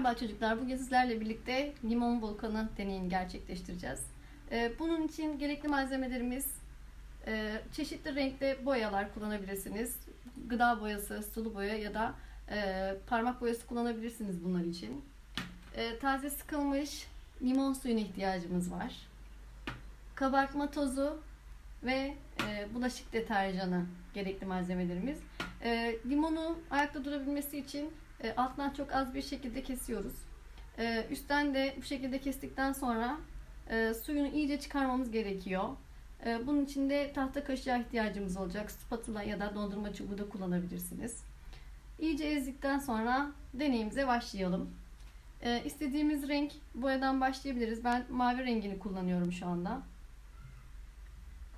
Merhaba çocuklar. Bugün sizlerle birlikte limon volkanı deneyini gerçekleştireceğiz. Ee, Bunun için gerekli malzemelerimiz e, çeşitli renkte boyalar kullanabilirsiniz. Gıda boyası, sulu boya ya da e, parmak boyası kullanabilirsiniz bunlar için. E, Taze sıkılmış limon suyuna ihtiyacımız var. Kabartma tozu ve bulaşık deterjanı gerekli malzemelerimiz. Limonu ayakta durabilmesi için e, alttan çok az bir şekilde kesiyoruz. E, üstten de bu şekilde kestikten sonra e, suyunu iyice çıkarmamız gerekiyor. E, bunun için de tahta kaşığa ihtiyacımız olacak. Spatula ya da dondurma çubuğu da kullanabilirsiniz. İyice ezdikten sonra deneyimize başlayalım. E, istediğimiz renk boyadan başlayabiliriz. Ben mavi rengini kullanıyorum şu anda.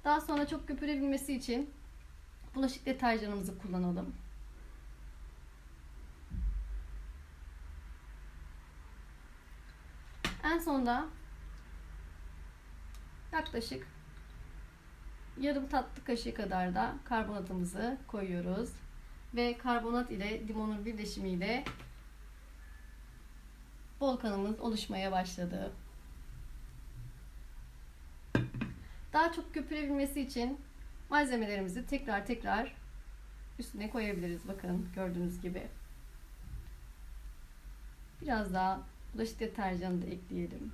Daha sonra çok köpürebilmesi için bulaşık deterjanımızı kullanalım. En sonda yaklaşık yarım tatlı kaşığı kadar da karbonatımızı koyuyoruz. Ve karbonat ile limonun birleşimiyle volkanımız oluşmaya başladı. Daha çok köpürebilmesi için malzemelerimizi tekrar tekrar üstüne koyabiliriz. Bakın gördüğünüz gibi. Biraz daha bulaşık deterjanı da ekleyelim.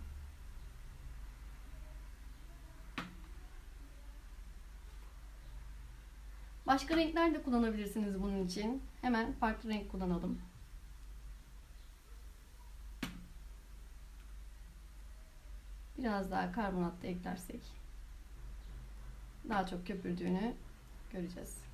Başka renkler de kullanabilirsiniz bunun için. Hemen farklı renk kullanalım. Biraz daha karbonat da eklersek daha çok köpürdüğünü göreceğiz.